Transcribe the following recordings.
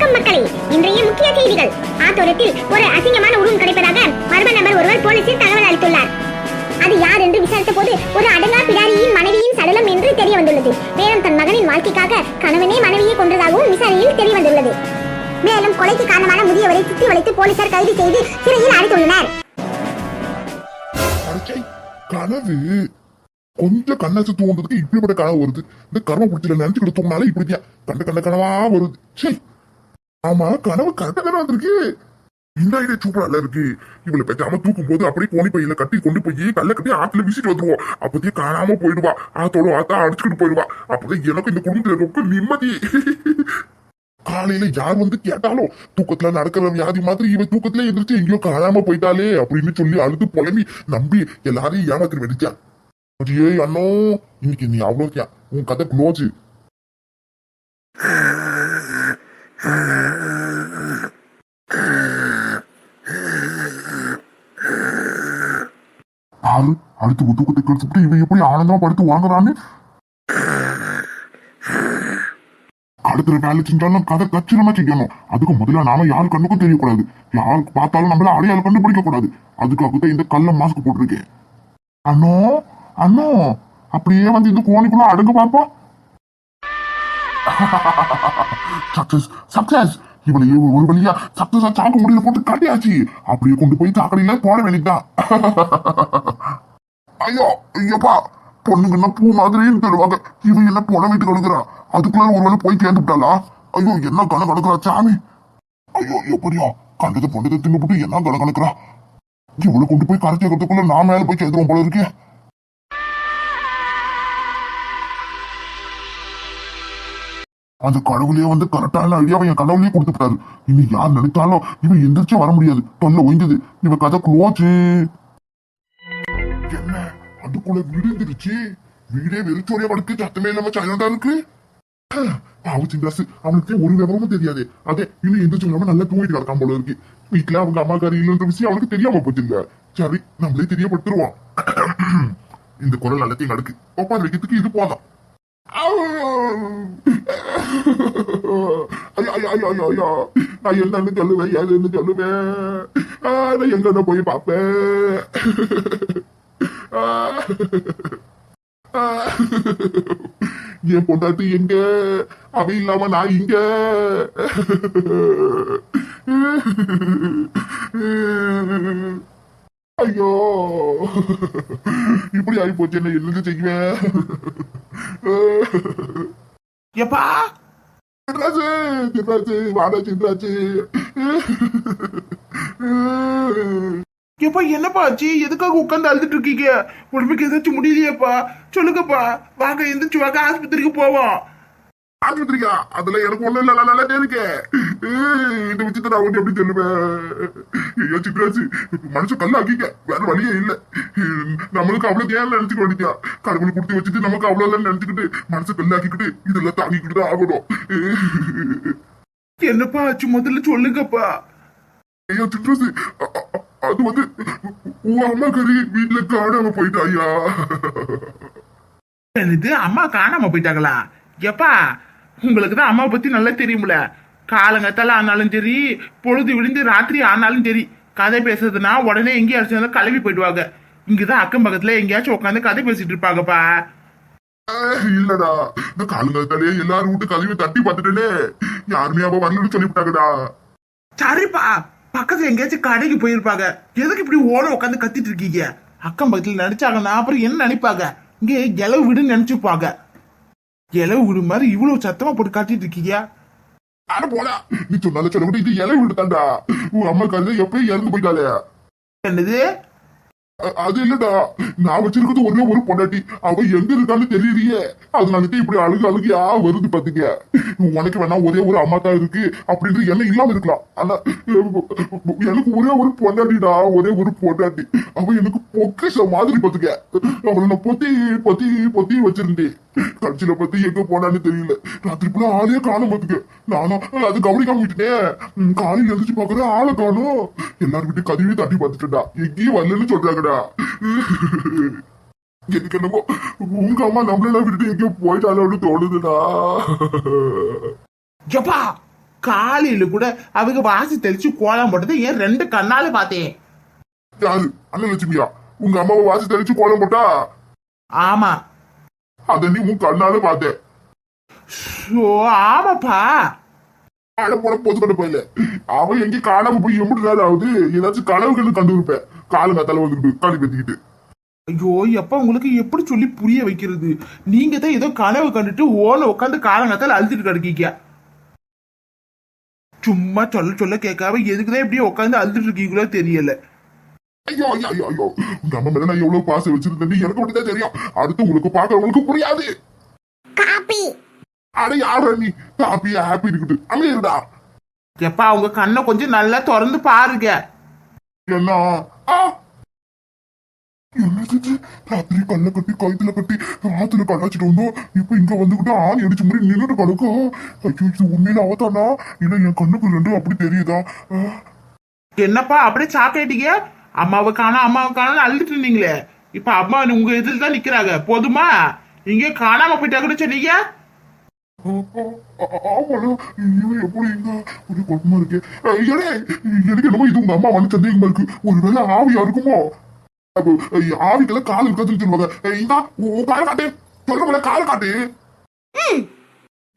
வணக்கம் மக்களே. இன்றைய முக்கிய செய்திகள். ஆத்தோரத்தில் ஒரு அசிங்கமான உருவம் கிடைப்பதாக மர்ம நபர் ஒருவர் போலீசில் தகவல் அளித்துள்ளார். அது யார் என்று விசாரித்த போது ஒரு அடங்கா பிடாரியின் மனைவியின் சடலம் என்று தெரிய வந்துள்ளது. மேலும் தன் மகனின் வாழ்க்கைக்காக கணவனே மனைவியை கொன்றதாகவும் விசாரணையில் தெரிய வந்துள்ளது. மேலும் கொலைக்கு காரணமான முதியவரை சுற்றி வளைத்து போலீசார் கைது செய்து சிறையில் அடைத்துள்ளனர். கனவு. கொஞ்சம் கண்ணாச்சு தூங்குறதுக்கு இப்படிப்பட்ட கனவு வருது. இந்த கர்ம புடிச்சில நினைச்சுக்கிட்டு தூங்கினாலே இப்படியா கண்ட கண்ட கனவா வருது. சரி ஆமா கனவு கரெக்டா வந்திருக்கு. இந்த ஐடியா சூப்பரா இருக்கு. இவளை பேசாம தூக்கும் போது அப்படியே கோணி பையில கட்டி கொண்டு போய் கல்ல கட்டி ஆத்துல வீசிட்டு வந்துருவோம் அப்போதையே காணாம போயிடுவா. ஆத்தோட ஆத்தா அடிச்சுக்கிட்டு போயிடுவா. அப்பதான் எனக்கு இந்த குடும்பத்துல ரொம்ப நிம்மதி. காலையில யார் வந்து கேட்டாலும் தூக்கத்துல நடக்கிற வியாதி மாதிரி இவன் தூக்கத்துல எந்திரிச்சு எங்கேயோ காணாம போயிட்டாலே அப்படின்னு சொல்லி அழுது புலம்பி நம்பி எல்லாரையும் ஏமாத்திரி வெடிச்சான் ஏய் அண்ணோ இன்னைக்கு நீ அவ்வளோ உன் கதை க்ளோஸ் ஆளு அடுத்து தூக்கத்தை கெடுத்துட்டு இவன் எப்படி ஆனந்தமா படுத்து வாங்குறான்னு? அடுத்த வேலை செஞ்சாலும் கதை கச்சிதமா செய்யணும் அதுக்கு முதல்ல நாம யாரு கண்ணுக்கும் தெரியக்கூடாது. யாருக்கு பார்த்தாலும் நம்மள அடையாளம் கண்டுபிடிக்க கூடாது. அதுக்காக தான் இந்த கல்ல மாஸ்க் போட்டிருக்கேன். அண்ணோ அண்ணோ அப்படியே வந்து இந்த கோணிக்குள்ள அடங்க பார்ப்போம் சக்சஸ் சக்சஸ் இவளை ஒரு வழியா சக்சஸா சாக்கு முடியல போட்டு கட்டியாச்சு. அப்படியே கொண்டு போய் சாக்கடையில போட வேண்டியதுதான். ஐயோ ஐயோப்பா பொண்ணுங்கன்னா பூ மாதிரின்னு சொல்லுவாங்க. இவன் என்ன பொண்ணை வீட்டு கடுக்குறா? அதுக்குள்ள ஒரு வேலை போய் கேட்டு விட்டாளா ஐயோ என்ன கண கணக்குறா சாமி? ஐயோ எப்படியா கண்டதை பொண்டதை தின்னுபிட்டு என்ன கண கணக்குறா? இவ்வளவு கொண்டு போய் கரை சேர்க்கறதுக்குள்ள நான் மேல போய் சேர்த்துவோம் போல இருக்கே. அந்த கடவுளே வந்து கரெக்டான ஐடியாவை என் கடவுளே கொடுத்துட்டாரு இனி யார் நினைத்தாலும் இவன் எந்திரிச்சு வர முடியாது. தொல்லை ஒய்ந்தது. இவன் கதை க்ளோச்சு அதுக்குள்ள விழுந்துருச்சு வீடே வெறிச்சோடியா படுக்கு சத்தமே இல்லாம சைலண்டா இருக்கு. பாவு சிந்தாசு அவனுக்கு ஒரு விவரமும் தெரியாது. அதே இன்னும் எந்த சொல்லாம நல்லா தூங்கிட்டு கிடக்காம போல இருக்கு. வீட்டுல அவங்க அம்மா காரி இல்லைன்ற விஷயம் அவனுக்கு தெரியாம போச்சுங்க சரி நம்மளே தெரியப்பட்டுருவான் இந்த குரல் எல்லாத்தையும் நடுக்கு. ஒப்பாது வைக்கிறதுக்கு இது போதும். நான் என்னன்னு சொல்லுவேன் ஏதுன்னு சொல்லுவேன். நான் போய் பார்ப்பேன். என் பொண்டாட்டி எங்க? அவ இல்லாம நான் இங்க. ஐயோ. இப்படி ஆகி போச்சு என்ன என்னது செய்வேன்? எப்பா? சின்ராஜு சின்ராஜு வாடா சின்ராஜு எப்பா என்னப்பா ஆச்சு? எதுக்காக உட்காந்து அழுதுட்டு இருக்கீங்க? உடம்புக்கு ஏதாச்சும் முடியலையேப்பா. சொல்லுங்கப்பா. வாங்க எந்திரிச்சு வாங்க ஆஸ்பத்திரிக்கு போவோம். ஆஸ்பத்திரிக்கா? அதுல எனக்கு ஒண்ணும் இல்ல. நல்லா இருக்கேன். இந்த விஷயத்த நான் வந்து எப்படி சொல்லுவேன்? ஐயோ சின்ராஜு மனுஷன் கல்ல ஆக்கிக்க வேற வழியே இல்ல. நம்மளுக்கு அவ்வளவு தேவை நினைச்சுக்க வேண்டியா கடவுள் கொடுத்து வச்சுட்டு நமக்கு அவ்வளவு எல்லாம் நினைச்சுக்கிட்டு மனசு கல்லாக்கிக்கிட்டு இதெல்லாம் தாங்கிக்கிட்டு தான் ஆகணும். என்னப்பா ஆச்சு? முதல்ல சொல்லுங்கப்பா. ஐயோ அ- அது வந்து உன் அம்மா கறி வீட்டுல காணாம போயிட்டா ஐயா என்னது? அம்மா காணாம போயிட்டாங்களா? எப்பா உங்களுக்கு தான் அம்மா பத்தி நல்லா தெரியும்ல. காலங்கத்தால ஆனாலும் சரி பொழுது விழுந்து ராத்திரி ஆனாலும் சரி கதை பேசுறதுனா உடனே எங்கேயும் அடிச்சு கிளம்பி போயிடுவாங்க. இங்கதான் அக்கம் பக்கத்துல எங்கேயாச்சும் உட்காந்து கதை பேசிட்டு இருப்பாங்கப்பா. இல்லடா. இந்த காலங்காலத்தாலே எல்லாரும் விட்டு கதவை தட்டி பார்த்துட்டேனே. யாருமே அவ வரலன்னு சொல்லிவிட்டாங்கடா. சரிப்பா. பக்கத்துல எங்கேயாச்சும் கடைக்கு போயிருப்பாங்க. எதுக்கு இப்படி ஓட உட்காந்து கத்திட்டு இருக்கீங்க? அக்கம் பக்கத்துல நடிச்சாங்கன்னா அப்புறம் என்ன நினைப்பாங்க? இங்கே இலவு விடுன்னு நினைச்சுப்பாங்க. இலவு விடு மாதிரி இவ்வளவு சத்தமா போட்டு காட்டிட்டு இருக்கீங்க? அட போடா. நீ சொன்னால சொல்ல இது இலை விடுத்தாண்டா உன் அம்மா கருது எப்பயும் இறந்து போயிட்டாலே என்னது? அது இல்லடா நான் வச்சிருக்கிறது ஒரே ஒரு பொண்டாட்டி. அவ எங்க இருக்கான்னு தெரியலையே. அதனாலதான் இப்படி அழுகு அழுகியா வருது பாத்துக்க உனக்கு வேணா ஒரே ஒரு அம்மா தான் இருக்கு அப்படின்ற எண்ணம் இல்லாம இருக்கலாம். ஆனா எனக்கு ஒரே ஒரு பொண்டாட்டிடா ஒரே ஒரு பொண்டாட்டி. அவ எனக்கு பொக்கிஷ மாதிரி பாத்துக்க அவளை நான் பொத்தி பொத்தி பொத்தி வச்சிருந்தேன். கட்சியில பத்தி எங்க போனான்னு தெரியல. ராத்திரி கூட ஆளே காணும் பாத்துக்க நானும் அது கவனிக்காம விட்டுட்டேன் காலையில எழுந்துச்சு பாக்குறேன் ஆளை காணும். எல்லாருக்கிட்டையும் கதவி தட்டி பார்த்துட்டா எங்கேயும் வரலன்னு சொல்றாங்கடா. எனக்கு என்னமோ உங்க அம்மா நம்மளெல்லாம் விட்டுட்டு எங்கேயோ போயிட்டாலும் தோணுதுடா. எப்பா காலையில கூட அவங்க வாசி தெளிச்சு கோலம் போட்டதை ஏன் ரெண்டு கண்ணால பார்த்தேன். யாரு? அன்னலட்சுமியா உங்க அம்மாவை வாசி தெளிச்சு கோலம் போட்டா? ஆமா அத நீ உன் கண்ணால பார்த்த. ஓ ஆமாப்பா. ஆட போட பொது போயில. அவன் எங்க காணாம போய் எம்பிட்டு நேரம் ஆகுது? ஏதாச்சும் கனவு கண்டு கண்டு இருப்பேன் காலுங்க தலை வந்துட்டு காலி பத்திக்கிட்டு ஐயோ எப்ப உங்களுக்கு எப்படி சொல்லி புரிய வைக்கிறது? நீங்க தான் ஏதோ கனவு கண்டுட்டு ஓன உட்காந்து காலங்கத்தால அழுத்திட்டு கிடக்கீங்க. சும்மா சொல்ல சொல்ல கேட்காம எதுக்குதான் இப்படியே உட்காந்து அழுதுட்டு இருக்கீங்களோ தெரியல. ஐயோ ஐயோ ஐயோ ஐயோ. உங்க அம்மா மேல நான் எவ்வளவு பாசம் வச்சிருந்தேன் எனக்கு மட்டும் தான் தெரியும். அடுத்து உங்களுக்கு பாக்குறவங்களுக்கு புரியாது. காப்பி அட யாரா நீ? ஹாப்பி ஹாப்பி இருக்குது. அமையடா எப்பா உங்க கண்ணை கொஞ்சம் நல்லா திறந்து பாருங்க. என்ன? என்னது? ராத்திரி கல்ல கட்டி கழுத்துல கட்டி ராத்துல கண்ணாச்சிட்டு வந்தோம் இப்ப இங்க வந்துகிட்டு ஆணி அடிச்ச மாதிரி நின்னுட்டு கிடக்கும் ஐயோ இது உண்மையில அவதானா இல்ல என் கண்ணுக்கு ரெண்டும் அப்படி தெரியுதா? என்னப்பா அப்படியே சாப்பிட்டீங்க அம்மாவை காணோம் அம்மாவை காணோம் அழுதுட்டு இருந்தீங்களே. இப்ப அம்மா உங்க எதிரில் தான் நிக்கிறாங்க. போதுமா? இங்க காணாம போயிட்டாங்கன்னு சொன்னீங்க? அம்மா வந்து சந்தேகமா இருக்கு. ஒருவேளை ஆவியா இருக்குமோ? ஆவிக்கெல்லாம் கால் இருக்காதுன்னு சொல்லுவாங்க இந்தா உன் காலை காட்டு. சொல்றவங்கள காலை காட்டு.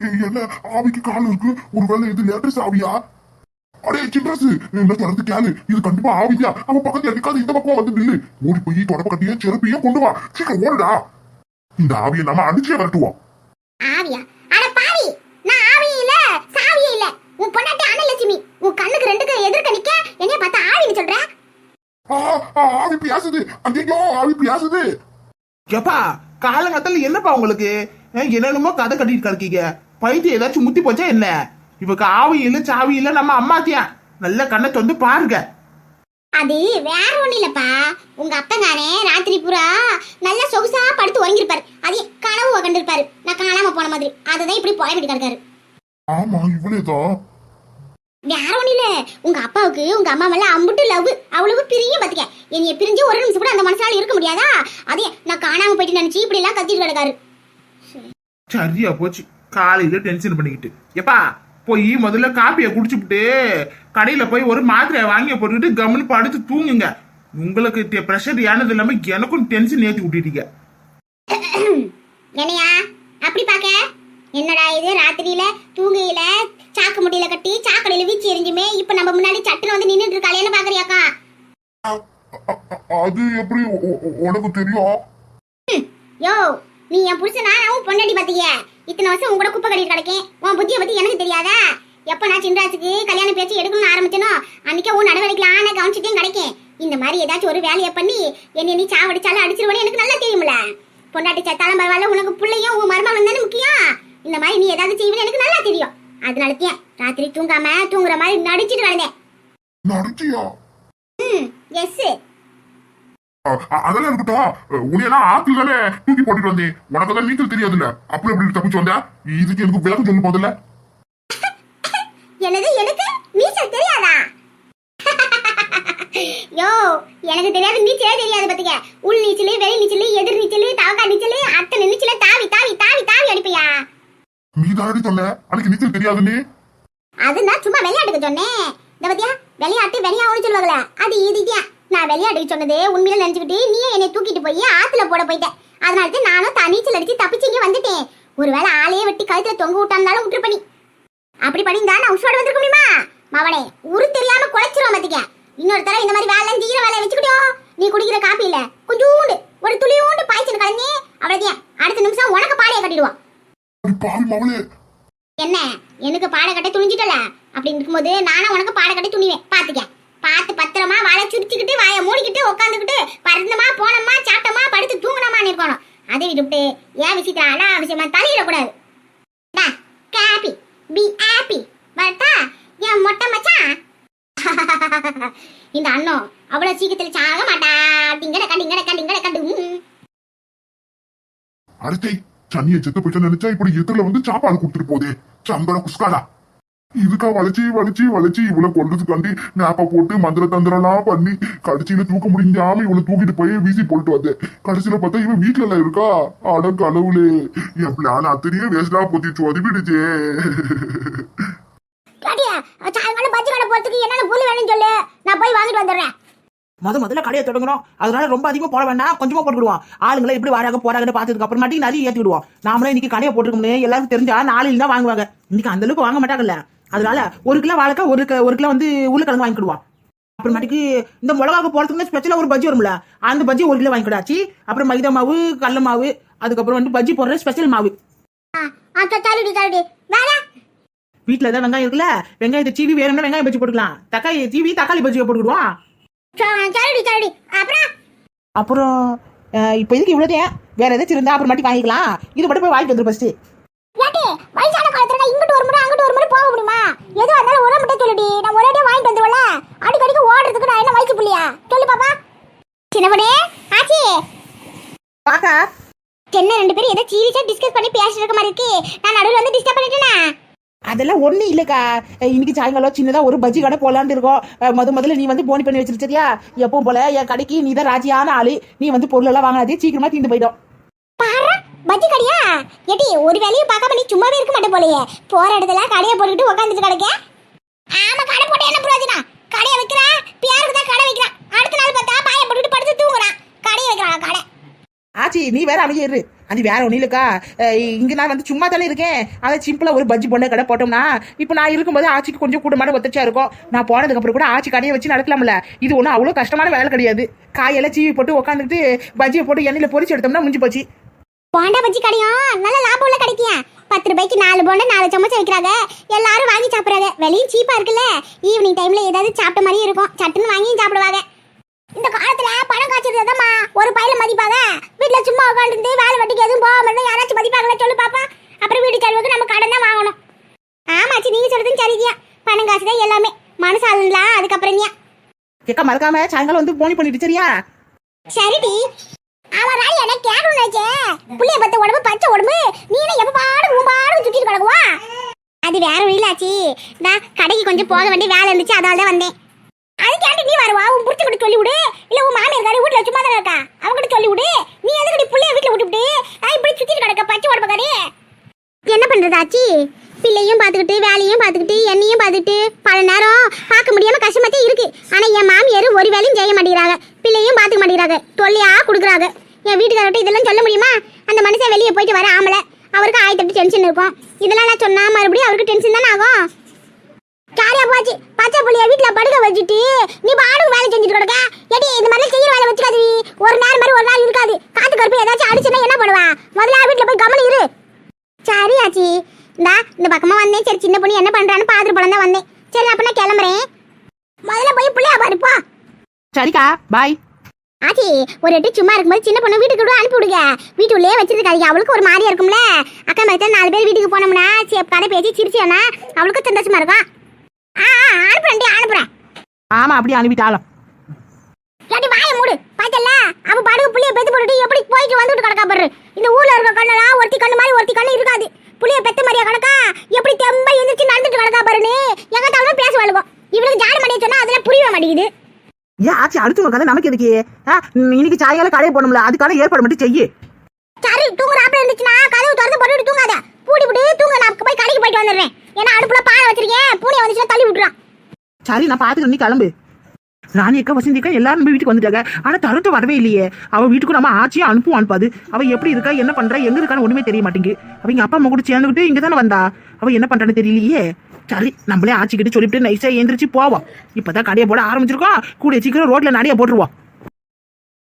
என்ன ஆவிக்கு கால் இருக்கு? ஒருவேளை இது லேட்டஸ்ட் ஆவியா? அடே சின்ரஸ் என்ன தொடர்ந்து கேளு இது கண்டிப்பா ஆவியா? அவன் பக்கத்துல இருக்காது இந்த பக்கம் வந்து நில்லு. ஓடி போய் தொடப்ப கட்டியும் செருப்பையும் கொண்டு வா. சீக்கிரம் ஓடுடா. இந்த ஆவியை நம்ம அடிச்சே வரட்டுவோம். ஆவியா? அட பாவி! நான் ஆவியே இல்ல சாவியே இல்ல. உன் பொண்டாட்டி அனலட்சுமி உன் கண்ணுக்கு ரெண்டுக்கு எதிர்க்க நிக்க. என்னைய பார்த்தா ஆவின்னு சொல்ற? ஆ, ஆ, ஆவி பேசுது ஐயோ ஆவி பேசுது எப்பா காலங்கத்தால என்னப்பா உங்களுக்கு? என்னென்னமோ கதை கட்டிட்டு கிடக்கீங்க. பைத்தியம் ஏதாச்சும் முத்தி போச்சா என்ன? இவக்கு ஆவி இல்ல சாவி இல்ல நம்ம அம்மாத்தியா நல்ல கண்ணை தொந்து பாருங்க. அது வேற ஒண்ணு இல்லப்பா. உங்க அப்பங்காரே ராத்திரி பூரா நல்ல சொகுசா படுத்து உறங்கிருப்பாரு. அதே கனவு கண்டிருப்பாரு. நான் காணாம போன மாதிரி. அதுதான் இப்படி புலம்பிட்டு கிடக்காரு. ஆமா இவ்வளவுதான் வேற ஒண்ணு இல்ல. உங்க அப்பாவுக்கு உங்க அம்மா மேல அம்புட்டு லவ். அவ்வளவு பிரியும் பாத்துக்க. என்னைய பிரிஞ்சு ஒரு நிமிஷம் கூட அந்த மனசால இருக்க முடியாதா? அதே நான் காணாம போயிட்டு நினைச்சு இப்படி எல்லாம் கத்திட்டு கிடக்காரு. சரியா போச்சு. காலையில டென்ஷன் பண்ணிக்கிட்டு. எப்பா போய் முதல்ல காப்பியை குடிச்சுப்புட்டு கடையில போய் ஒரு மாத்திரையை வாங்கி போட்டுக்கிட்டு கம்முன்னு படுத்து தூங்குங்க. உங்களுக்கு ப்ரெஷர் ஏனது இல்லாம எனக்கும் டென்ஷன் ஏத்தி விட்டுட்டீங்க. என்னையா? அப்படி பாக்க என்னடா இது? ராத்திரியில தூங்கையில சாக்கு முடியில கட்டி சாக்கடையில வீச்சு எரிஞ்சுமே இப்ப நம்ம முன்னாடி சட்டுன்னு வந்து நின்னுட்டு இருக்காளேன்னு பாக்குறியாக்கா அது எப்படி உனக்கு தெரியும்? யோ நீ என் புருஷனா? நான் பொண்டாட்டி பாத்தீங்க இத்தனை வருஷம் உன் கூட குப்பை கட்டிட்டு கிடக்கேன். உன் புத்தியை பத்தி எனக்கு தெரியாதா? எப்ப நான் சின்ராஜுக்கு கல்யாண பேச்சு எடுக்கணும்னு ஆரம்பிச்சனோ? அன்னைக்கே உன் நடவடிக்கைலாம் நான் கவனிச்சுட்டே கிடைக்கேன். இந்த மாதிரி ஏதாச்சும் ஒரு வேலையை பண்ணி என்னை நீ சாவடிச்சாலும் அடிச்சிருவனு எனக்கு நல்லா தெரியும்ல. பொண்டாட்டி சத்தாலும் பரவாயில்ல உனக்கு பிள்ளையும் உன் மருமகன் தானே முக்கியம். இந்த மாதிரி நீ ஏதாவது செய்வேன்னு எனக்கு நல்லா தெரியும். அதனாலத்தையும் ராத்திரி தூங்காம தூங்குற மாதிரி நடிச்சிட்டு கிடந்தேன். நடிச்சியா? ம் எஸ் அதெல்லாம் இருக்கட்டும். உனையெல்லாம் ஆத்துல தானே தூக்கி போட்டுட்டு வந்தேன். உனக்கு தான் நீச்சல் தெரியாதுல்ல. அப்படி எப்படி தப்பிச்சு வந்த? இதுக்கு எனக்கு விளக்கம் சொல்லு முதல்ல என்னது எனக்கு? நீச்சல் தெரியாதா? யோ எனக்கு தெரியாது நீச்சலே தெரியாது பாத்துக்க. உள் நீச்சல் வெளி நீச்சல் எதிர் நீச்சல் தவக்கா நீச்சல் அத்தனை நீச்சல தாவி தாவி தாவி தாவி அடிப்பியா? நீ தானடி சொன்ன? அன்னைக்கு நீச்சல் தெரியாதுன்னு. அது நான் சும்மா விளையாட்டுக்கு சொன்னேன். இந்த பத்தியா? விளையாட்டு வெளியாகணும்னு சொல்லுவாங்களே அது இதுதியா நான் விளையாட்டுக்கு சொன்னதே உண்மையில நினைச்சுக்கிட்டு நீயே என்னை தூக்கிட்டு போய் ஆத்துல போட போயிட்டேன் அதனால தான் நானும் தான் நீச்சல் அடிச்சு தப்பிச்சு இங்க வந்துட்டேன். ஒருவேளை ஆளையே வெட்டி கழுத்துல தொங்க விட்டாந்தாலும் விட்டுரு பண்ணி அப்படி பண்ணியிருந்தா நான் உசுரோட வந்திருக்க முடியுமா? மவனே உரு தெரியாம குலைச்சிரும் பாத்துக்க. இன்னொரு தடவை இந்த மாதிரி வேலை செய்யற வேலையை வச்சுக்கிட்டோ நீ குடிக்கிற காப்பி இல்ல? கொஞ்சூண்டு ஒரு துளியூண்டு பாய்ச்சல் கலந்து அவ்வளவுதான் அடுத்த நிமிஷம் உனக்கு பாலையை கட்டிடுவான் என்ன? எனக்கு பாட கட்ட துணிஞ்சிட்டல? அப்படி இருக்கும்போது நானும் உனக்கு பாட கட்டி துணிவேன். பாத்துக்க. பார்த்து பத்திரமா வாழை சுடிச்சுக்கிட்டு வாயை மூடிக்கிட்டு உட்காந்துக்கிட்டு பறந்தமா போனோமா சாப்பிட்டோமா படுத்து தூங்கினோமான்னு இருக்கணும் அதை விட்டுவிட்டு ஏன் விஷயத்துல விஷயமா தலையிடக்கூடாது ஹாப்பி பி ஹாப்பி வரட்டா? என் மொட்டை மச்சான்? இந்த அண்ணன் அவ்வளவு சீக்கிரத்தில் சாக மாட்டா. டிங்கட டிங்கட டிங்கட கண்டு அடுத்தே சனியை செத்து போயிட்டு நினைச்சா இப்படி எதிரில வந்து சாப்பாடு கொடுத்துட்டு போதே. சம்பள குஸ்காடா. இதுக்கா வளைச்சி வளைச்சி வளைச்சி இவ்வளவு கொண்டதுக்காண்டி நாப்ப போட்டு மந்திர தந்திரம்லாம் பண்ணி கடைசியில தூக்க முடிஞ்சாம இவளை தூக்கிட்டு போய் வீசி போட்டு வந்தேன். கடைசியில பார்த்தா இவன் வீட்டுல எல்லாம் இருக்கா? அட கடவுளே. என் பிளான் அத்தனையும் வேஸ்டா போத்தி சொதிப்பிடுச்சே. சாயங்காலம் பஜ்ஜி கடை போறதுக்கு என்னென்ன பொருள் வேணும்னு சொல்லு. நான் போய் வாங்கிட்டு வந்துடுறேன். முத முதல்ல கடையை தொடங்குறோம் அதனால ரொம்ப அதிகமா போட வேண்டாம். கொஞ்சமா போட்டுக்கிடுவோம். ஆளுங்களை எப்படி வராங்க போறாங்கன்னு பார்த்ததுக்கு அப்புறமாட்டி நிறைய ஏத்திடுவோம் நாமளே இன்னைக்கு கடையை போட்டுருக்கோம்னு எல்லாரும் தெரிஞ்சா நாளையில தான் வாங்குவாங்க. இன்னைக்கு அந்த அளவுக்கு வாங்க மாட்டாங்கல்ல. அதனால ஒரு கிலோ வாழைக்காய் ஒரு ஒரு கிலோ வந்து உருளைக்கிழங்கு வாங்கிக்கிடுவோம் அப்புறமாட்டிக்கு இந்த மிளகாக்கு போறதுக்கு ஸ்பெஷலா ஒரு பஜ்ஜி வரும்ல அந்த பஜ்ஜி ஒரு கிலோ வாங்கிக்கிடாச்சு அப்புறம் மைதா மாவு கடல மாவு அதுக்கப்புறம் வந்து பஜ்ஜி போடுற ஸ்பெஷல் மாவு. வீட்டுல ஏதாவது வெங்காயம் இருக்குல்ல வெங்காயத்தை சீவி வேணும்னா வெங்காயம் பஜ்ஜி போட்டுக்கலாம். தக்காளி சீவி தக்காளி பஜ்ஜியை போட்டுக்கிடுவோம் அப்புறம்? இப்போ இதுக்கு இவ்வளோதே வேற ஏதாச்சும் இருந்தா அப்புறமாட்டி வாங்கிக்கலாம். இது மட்டும் போய் வாங்கிட்டு வந்துரு ஃபர்ஸ்ட் ஏட்டி வயசான காலத்துல நான் இங்கிட்டு ஒரு முறை அங்கிட்டு ஒரு முறை போக முடியுமா எதுவா இருந்தாலும் ஒரே மட்டும் சொல்லுடி நான் ஒரே வாங்கிட்டு வந்துருவல அடிக்கடிக்கு ஓடுறதுக்கு நான் என்ன வயசு புள்ளியா? சொல்லு பாப்பா. சின்னவனே ஆச்சி. பாக்கா என்ன ரெண்டு பேரும் ஏதோ சீரியஸா டிஸ்கஸ் பண்ணி பேசிட்டு இருக்க மாதிரி இருக்கு. நான் நடுவுல வந்து டிஸ்டர்ப் பண்ணிட்டேனா? அதெல்லாம் ஒண்ணும் இல்லக்கா. இன்னைக்கு சாயங்காலம் சின்னதா ஒரு பஜ்ஜி கடை போலான்னு இருக்கோம். முத முதல்ல நீ வந்து போனி பண்ணி வச்சிரு சரியா? எப்பவும் போல என் கடைக்கு நீ தான் ராஜியான ஆளு. நீ வந்து பொருள் எல்லாம் வாங்காதே சீக்கிரமா தீந்து போயிடும். பஜ்ஜி கடையா ஏட்டி ஒரு வேலையும் பார்க்காம நீ சும்மாவே இருக்க மாட்டே போலயே. போற இடத்துல கடையை போட்டுக்கிட்டு உட்காந்துட்டு கிடக்க. ஆமா கடை போட்டு என்ன பிரயோஜனம்? கடையை வைக்கிறா பியாருக்கு தான் கடை வைக்கிறான் அடுத்த நாள் பார்த்தா பாய போட்டுட்டு படுத்து தூங்குறான் கடையை வைக்கிறான் கடை. ஆச்சி நீ வேற அமைதியா இரு. அது வேற ஒன்றும் இல்லக்கா. இங்கே இங்க நான் வந்து சும்மா தானே இருக்கேன். அதை சிம்பிளா ஒரு பஜ்ஜி பொண்ணை கடை போட்டோம்னா இப்போ நான் இருக்கும்போது ஆச்சிக்கு கொஞ்சம் கூட்டமான ஒத்தச்சா இருக்கும். நான் போனதுக்கு அப்புறம் கூட ஆச்சி கடையை வச்சு நடத்தலாம்ல இது ஒன்றும் அவ்வளோ கஷ்டமான வேலை கிடையாது. காயெல்லாம் சீவி போட்டு உட்காந்துட்டு பஜ்ஜியை போட்டு எண்ணெயில் பொரிச்சு எடுத்தோம்னா முடிஞ்சு போச்சு. போண்டா பஜ்ஜி கடையும். நல்ல லாபம் உள்ள கிடைக்கும் பத்து ரூபாய்க்கு நாலு போண்டா நாலு சமச்சம் வைக்கிறாங்க. எல்லாரும் வாங்கி சாப்பிடுறாங்க. விலையும் சீப்பா இருக்குல்ல. ஈவினிங் டைம்ல ஏதாவது சாப்பிட்ட மாதிரி இருக்கும். சட்டுன்னு வாங்கி சாப்பிடுவாங்க. இந்த காலத்துல பணம் காய்ச்சதுதாம்மா ஒரு பையில மதிப்பாங்க வீட்டுல சும்மா உட்காந்துருந்து வேலை வெட்டிக்கு எதுவும் போகாம இருந்தா யாராச்சும் மதிப்பாங்களா சொல்லு பாப்பா. அப்புறம் வீட்டு செலவுக்கு நம்ம கடன் தான் வாங்கணும். ஆமாச்சி நீங்க சொல்றதும் சரிதியா பணம் காசு தான் எல்லாமே. மனசு ஆளுங்களா அதுக்கப்புறம் கேட்க மறக்காம சாயங்காலம் வந்து போனி பண்ணிட்டு சரியா? சரிடி. அவன் ராணி என்ன கேட்கணும்னு வச்சே புள்ளைய பத்த உடம்பு பச்சை உடம்பு. நீ என்ன எப்ப பாடு உம்பாடு சுத்திட்டு கிடக்குவா? அது வேற வழியிலாச்சி நான் கடைக்கு கொஞ்சம் போக வேண்டிய வேலை இருந்துச்சு அதனால தான் வந்தேன். அது கேட்டு நீ வருவா? உன் புடிச்சு கூட சொல்லி விடு இல்ல உன் மாமி காரி வீட்டுல சும்மா தானே இருக்கா அவகிட்ட சொல்லி விடு நீ எதுக்கடி புள்ளைய வீட்டுல விட்டுவிட்டு நான் இப்படி சுத்திட்டு கிடக்க பச்சை உடம்பு காரி என்ன பண்றது ஆச்சி பிள்ளையும் பார்த்துக்கிட்டு வேலையும் பார்த்துக்கிட்டு என்னையும் பார்த்துக்கிட்டு பல நேரம் பார்க்க முடியாம கஷ்டமாத்தே இருக்கு ஆனா என் மாமியார் ஒரு வேலையும் செய்ய மாட்டேங்கிறாங்க பிள்ளையும் பார்த்துக்க மாட்டேங்கிறாங்க தொல்லையா கொடுக்குறாங்க என் வீட்டுக்காரர்கிட்ட இதெல்லாம் சொல்ல முடியுமா அந்த மனுஷன் வெளியே போயிட்டு வர ஆமல அவருக்கு ஆயிரத்தெட்டு டென்ஷன் இருக்கும் இதெல்லாம் நான் சொன்னா மறுபடியும் அவருக்கு டென்ஷன் தானே ஆகும் காரியா போச்சு பச்சை புள்ளைய வீட்டுல படுக்க வச்சுட்டு நீ பாடு வேலை செஞ்சுட்டு கிடக்க? ஏடி இந்த மாதிரி செய்யற வேலை வச்சுக்காது. ஒரு நேரம் மாதிரி ஒரு நாள் இருக்காது. காத்து கருப்பு ஏதாச்சும் அடிச்சுன்னா என்ன பண்ணுவா? முதல்ல வீட்டுல போய் கவனம் இரு. சரி ஆச்சி. இந்தா இந்த பக்கமா வந்தேன். சரி சின்ன பொண்ணு என்ன பண்றான்னு பாத்துட்டு போலாம் தான் வந்தேன். சரி அப்ப நான் கிளம்புறேன். முதல்ல போய் பிள்ளையா பாருப்பா சரிக்கா பாய் ஆச்சி ஒரு எட்டு சும்மா இருக்கும்போது சின்ன பொண்ணு வீட்டுக்கு கூட அனுப்பி விடுங்க. வீட்டுக்குள்ளேயே வச்சிருக்காங்க அவளுக்கு ஒரு மாதிரியா இருக்கும்ல. அக்கா மாதிரி நாலு பேர் வீட்டுக்கு போனோம்னா கதை பேசி சிரிச்சியோன்னா அவளுக்கு சந்தோஷமா இருக்கும். ஆமா அப்படியே அனுப்பிட்டாலும் இல்லாட்டி வாய மூடு. பாத்தல அவ படகு புள்ளைய பெத்து போட்டுட்டு எப்படி போயிட்டு வந்துட்டு கிடக்கா பாரு. இந்த ஊர்ல இருக்க கண்ணெல்லாம் ஒருத்தி கண்ணு மாதிரி ஒருத்தி கண்ணு இருக்காது. புள்ளைய பெத்த மாதிரியா கிடக்கா? எப்படி தெம்பா எந்திரிச்சு நடந்துட்டு கிடக்கா பாருன்னு எங்க தாலும் பேசுவாளுங்க இவளுக்கு ஜாட மணியை சொன்னா அதெல்லாம் புரியவே மாட்டேங்குது. ஏன் ஆச்சி அடுத்தவங்க கதை நமக்கு எதுக்கு? இன்னைக்கு சாயங்காலம் கடையை போடணும்ல அதுக்கான ஏற்பாடு மட்டும் செய்யு. சரி தூங்குறாப்புல இருந்துச்சுன்னா கதவு திறந்து போட்டுட்டு தூங்காத. பூடி விட்டு தூங்க நான் போய் கடைக்கு போயிட்டு வந்துடுறேன். ஏன்னா அடுப்புல பாலை வச்சிருக்கேன். பூனை வந்துச்சுன்னா தள்ளி விட்டுறான். சரி நான் பாத்துக்கிறேன் நீ கிளம்பு. ராணி வசந்திக்கா எல்லாரும் நம்ம வீட்டுக்கு வந்துட்டாங்க. ஆனா தருட்டு வரவே இல்லையே. அவ வீட்டுக்கு நம்ம ஆச்சியும் அனுப்புவான் அனுப்பாது. அவ எப்படி இருக்கா என்ன பண்றா எங்க இருக்கான்னு ஒண்ணுமே தெரிய மாட்டேங்குது. அவங்க அப்பா அம்மா கூட சேர்ந்துக்கிட்டு இங்க தானே வந்தா? அவ என்ன பண்றான்னு தெரியலையே. சரி நம்மளே ஆச்சிக்கிட்டு சொல்லிவிட்டு நைஸா எந்திரிச்சு போவோம். இப்பதான் கடையை போட ஆரம்பிச்சிருக்கோம். கூடிய சீக்கிரம் ரோட்ல நடைய போட்டுருவோம்.